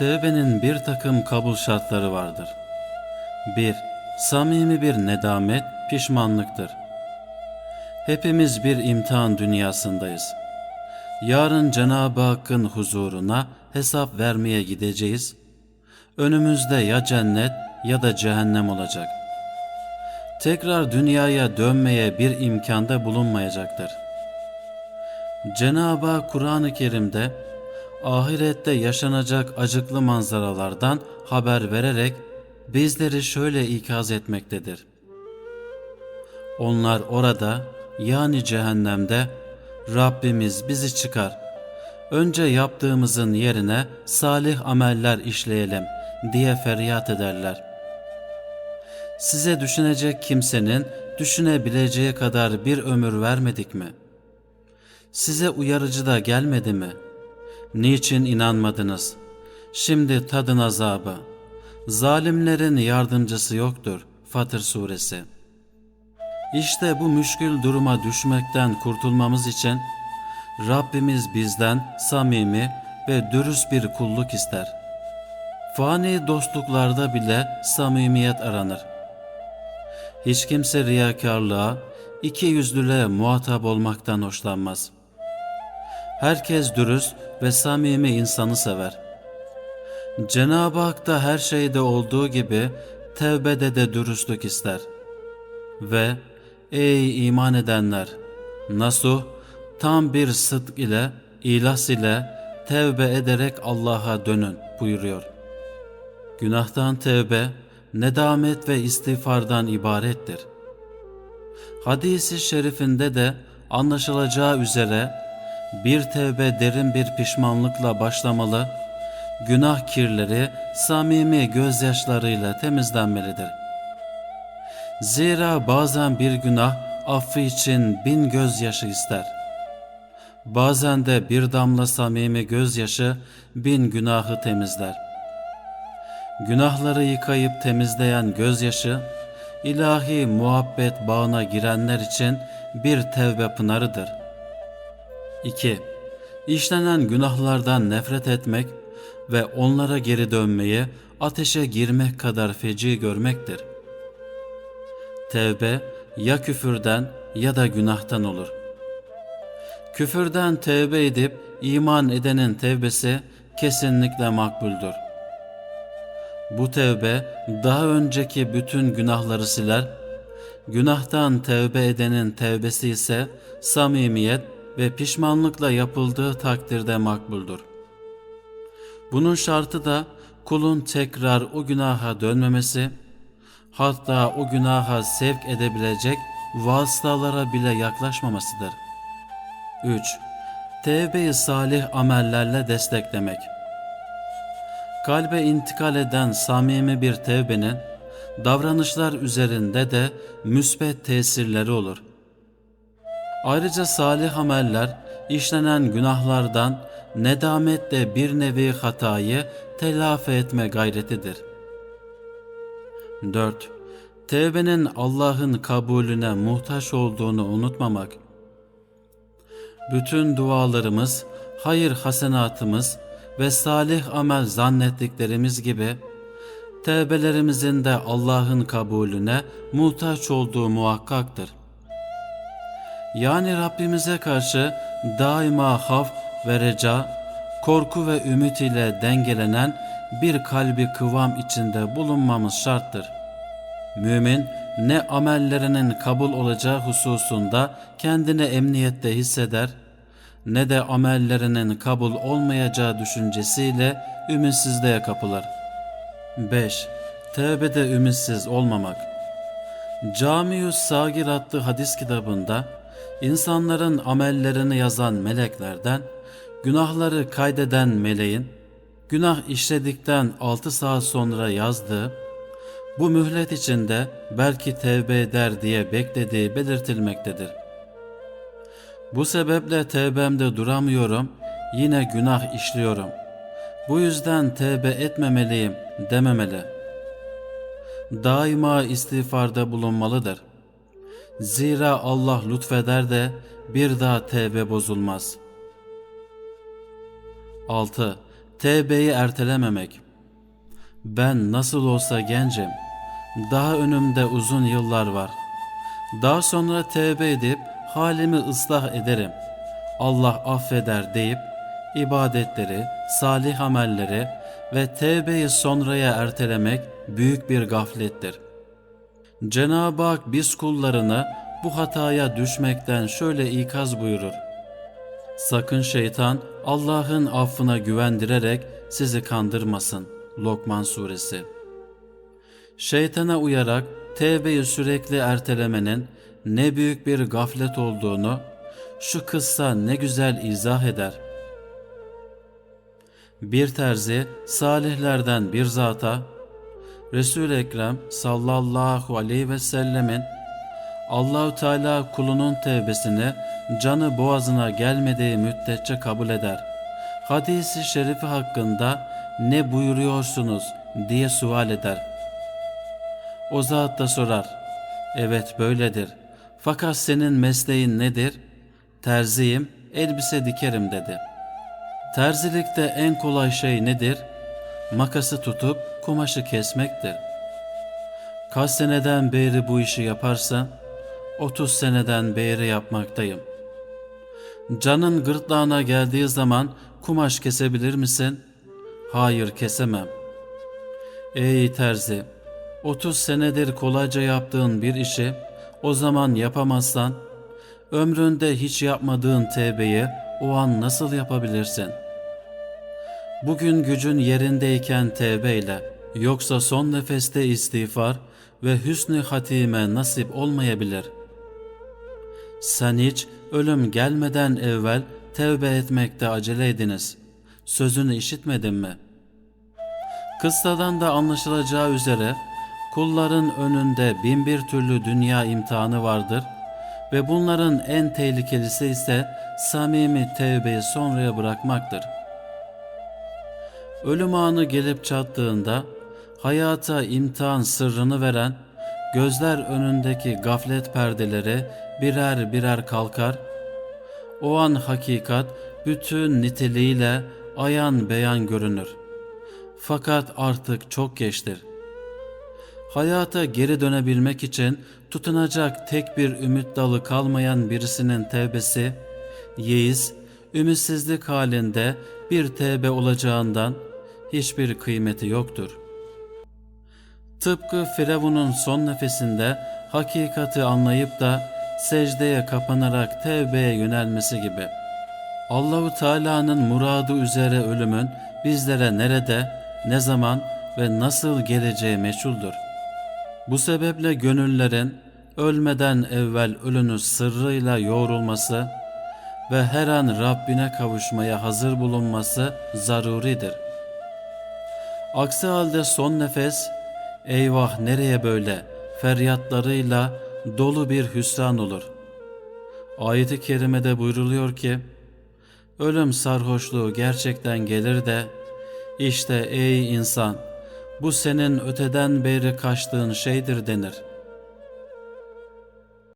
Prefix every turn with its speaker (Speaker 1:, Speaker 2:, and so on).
Speaker 1: Tevbenin bir takım kabul şartları vardır. 1. Samimi bir nedamet, pişmanlıktır. Hepimiz bir imtihan dünyasındayız. Yarın Cenab-ı Hakk'ın huzuruna hesap vermeye gideceğiz. Önümüzde ya cennet ya da cehennem olacak. Tekrar dünyaya dönmeye bir imkanda bulunmayacaktır. Cenab-ı Kur'an-ı Kerim'de ahirette yaşanacak acıklı manzaralardan haber vererek bizleri şöyle ikaz etmektedir. Onlar orada yani cehennemde Rabbimiz bizi çıkar. Önce yaptığımızın yerine salih ameller işleyelim diye feryat ederler. Size düşünecek kimsenin düşünebileceği kadar bir ömür vermedik mi? Size uyarıcı da gelmedi mi? Niçin inanmadınız? Şimdi tadın azabı. Zalimlerin yardımcısı yoktur. Fatır Suresi İşte bu müşkül duruma düşmekten kurtulmamız için Rabbimiz bizden samimi ve dürüst bir kulluk ister. Fani dostluklarda bile samimiyet aranır. Hiç kimse riyakarlığa, iki yüzlülüğe muhatap olmaktan hoşlanmaz. Herkes dürüst ve samimi insanı sever. Cenab-ı Hak da her şeyde olduğu gibi tevbede de dürüstlük ister. Ve ey iman edenler! Nasuh tam bir sıdk ile, ilas ile tevbe ederek Allah'a dönün buyuruyor. Günahtan tevbe, nedamet ve istiğfardan ibarettir. Hadisi şerifinde de anlaşılacağı üzere bir tevbe derin bir pişmanlıkla başlamalı, günah kirleri samimi gözyaşlarıyla temizlenmelidir. Zira bazen bir günah affı için bin gözyaşı ister. Bazen de bir damla samimi gözyaşı bin günahı temizler. Günahları yıkayıp temizleyen gözyaşı, ilahi muhabbet bağına girenler için bir tevbe pınarıdır. 2. İşlenen günahlardan nefret etmek ve onlara geri dönmeyi ateşe girmek kadar feci görmektir. Tevbe ya küfürden ya da günahtan olur. Küfürden tevbe edip iman edenin tevbesi kesinlikle makbuldür. Bu tevbe daha önceki bütün günahları siler, günahtan tevbe edenin tevbesi ise samimiyet ve pişmanlıkla yapıldığı takdirde makbuldür. Bunun şartı da kulun tekrar o günaha dönmemesi, hatta o günaha sevk edebilecek vasıtalara bile yaklaşmamasıdır. 3. Tevbe-i salih amellerle desteklemek. Kalbe intikal eden samimi bir tevbenin davranışlar üzerinde de müsbet tesirleri olur. Ayrıca salih ameller işlenen günahlardan nedametle bir nevi hatayı telafi etme gayretidir. 4. Tevbenin Allah'ın kabulüne muhtaç olduğunu unutmamak. Bütün dualarımız, hayır hasenatımız ve salih amel zannettiklerimiz gibi tevbelerimizin de Allah'ın kabulüne muhtaç olduğu muhakkaktır. Yani Rabbimize karşı daima haf ve reca, korku ve ümit ile dengelenen bir kalbi kıvam içinde bulunmamız şarttır. Mümin ne amellerinin kabul olacağı hususunda kendini emniyette hisseder, ne de amellerinin kabul olmayacağı düşüncesiyle ümitsizliğe kapılır. 5. Tevbede ümitsiz olmamak Camius Sagir adlı hadis kitabında insanların amellerini yazan meleklerden günahları kaydeden meleğin günah işledikten 6 saat sonra yazdığı bu mühlet içinde belki tevbe eder diye beklediği belirtilmektedir. Bu sebeple tevbemde duramıyorum, yine günah işliyorum. Bu yüzden tevbe etmemeliyim dememeli. Daima istiğfarda bulunmalıdır. Zira Allah lütfeder de bir daha tevbe bozulmaz. 6. tevbeyi ertelememek. Ben nasıl olsa gencim. Daha önümde uzun yıllar var. Daha sonra tevbe edip halimi ıslah ederim. Allah affeder deyip ibadetleri, salih amelleri ve tevbeyi sonraya ertelemek büyük bir gaflettir. Cenab-ı Hak biz kullarını bu hataya düşmekten şöyle ikaz buyurur. Sakın şeytan Allah'ın affına güvendirerek sizi kandırmasın. Lokman Suresi Şeytana uyarak tevbeyi sürekli ertelemenin ne büyük bir gaflet olduğunu şu kıssa ne güzel izah eder. Bir terzi salihlerden bir zata Resul-i Ekrem sallallahu aleyhi ve sellemin Allahu Teala kulunun tevbesini canı boğazına gelmediği müddetçe kabul eder. Hadisi şerifi hakkında ne buyuruyorsunuz diye sual eder. O zat da sorar. Evet böyledir. Fakat senin mesleğin nedir? Terziyim, elbise dikerim dedi. Terzilikte en kolay şey nedir? Makası tutup kumaşı kesmektir. Kaç seneden beri bu işi yaparsan, 30 seneden beri yapmaktayım. Canın gırtlağına geldiği zaman kumaş kesebilir misin? Hayır kesemem. Ey terzi! 30 senedir kolayca yaptığın bir işi o zaman yapamazsan, ömründe hiç yapmadığın tevbeyi o an nasıl yapabilirsin? Bugün gücün yerindeyken tevbeyle, yoksa son nefeste istiğfar ve hüsnü hatime nasip olmayabilir. Sen hiç ölüm gelmeden evvel tevbe etmekte acele ediniz. Sözünü işitmedin mi? Kıssadan da anlaşılacağı üzere, kulların önünde bin bir türlü dünya imtihanı vardır ve bunların en tehlikelisi ise samimi tevbeyi sonraya bırakmaktır. Ölüm anı gelip çattığında hayata imtihan sırrını veren gözler önündeki gaflet perdeleri birer birer kalkar. O an hakikat bütün niteliğiyle ayan beyan görünür. Fakat artık çok geçtir. Hayata geri dönebilmek için tutunacak tek bir ümit dalı kalmayan birisinin tevbesi, yeis, ümitsizlik halinde bir tevbe olacağından hiçbir kıymeti yoktur. Tıpkı Firavun'un son nefesinde hakikati anlayıp da secdeye kapanarak tevbeye yönelmesi gibi. Allahu Teala'nın muradı üzere ölümün bizlere nerede, ne zaman ve nasıl geleceği meçhuldür. Bu sebeple gönüllerin ölmeden evvel ölünü sırrıyla yoğrulması ve her an Rabbine kavuşmaya hazır bulunması zaruridir. Aksi halde son nefes, eyvah nereye böyle feryatlarıyla dolu bir hüsran olur. Ayet-i kerimede buyruluyor ki, ölüm sarhoşluğu gerçekten gelir de, işte ey insan, bu senin öteden beri kaçtığın şeydir denir.